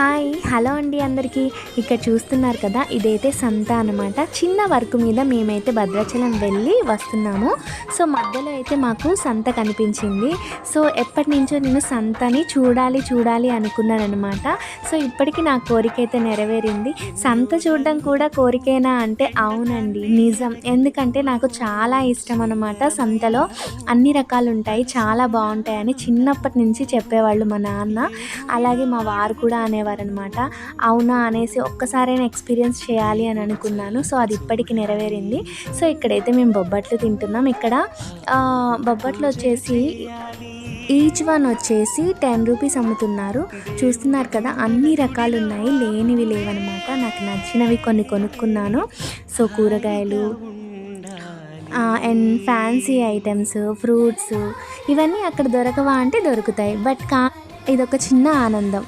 Hi hello అండి అందరికీ. ఇక్కడ చూస్తున్నారు కదా ఇదైతే సంత అనమాట చిన్న వర్క్ మీద మేమైతే భద్రాచలం వెళ్ళి వస్తున్నాము. సో మధ్యలో అయితే మాకు సంత కనిపించింది. సో ఎప్పటి నుంచో నేను సంతని చూడాలి చూడాలి అనుకున్నాను అనమాట సో ఇప్పటికీ నా కోరిక అయితే నెరవేరింది. సంత చూడడం కూడా కోరికేనా అంటే అవునండి నిజం. ఎందుకంటే నాకు చాలా ఇష్టం అనమాట సంతలో. అన్ని రకాలు ఉంటాయి చాలా బాగుంటాయని చిన్నప్పటి నుంచి చెప్పేవాళ్ళు మా నాన్న. అలాగే మా వారు కూడా అనేవారు అనమాట అవునా అనేసి ఒక్కసారైనా ఎక్స్పీరియన్స్ చేయాలి అని అనుకున్నాను. సో అది ఇప్పటికి నెరవేరింది. సో ఇక్కడైతే మేము బొబ్బట్లు తింటున్నాం. ఇక్కడ బొబ్బట్లు వచ్చేసి ఈచ్ వన్ వచ్చేసి టెన్ రూపీస్ అమ్ముతున్నారు. చూస్తున్నారు కదా అన్ని రకాలు ఉన్నాయి లేనివి లేవన్నమాట నాకు నచ్చినవి కొన్ని కొనుక్కున్నాను. సో కూరగాయలు అండ్ ఫ్యాన్సీ ఐటమ్స్ ఫ్రూట్స్ ఇవన్నీ అక్కడ దొరకవా అంటే దొరుకుతాయి. బట్ కా ఇదొక చిన్న ఆనందం.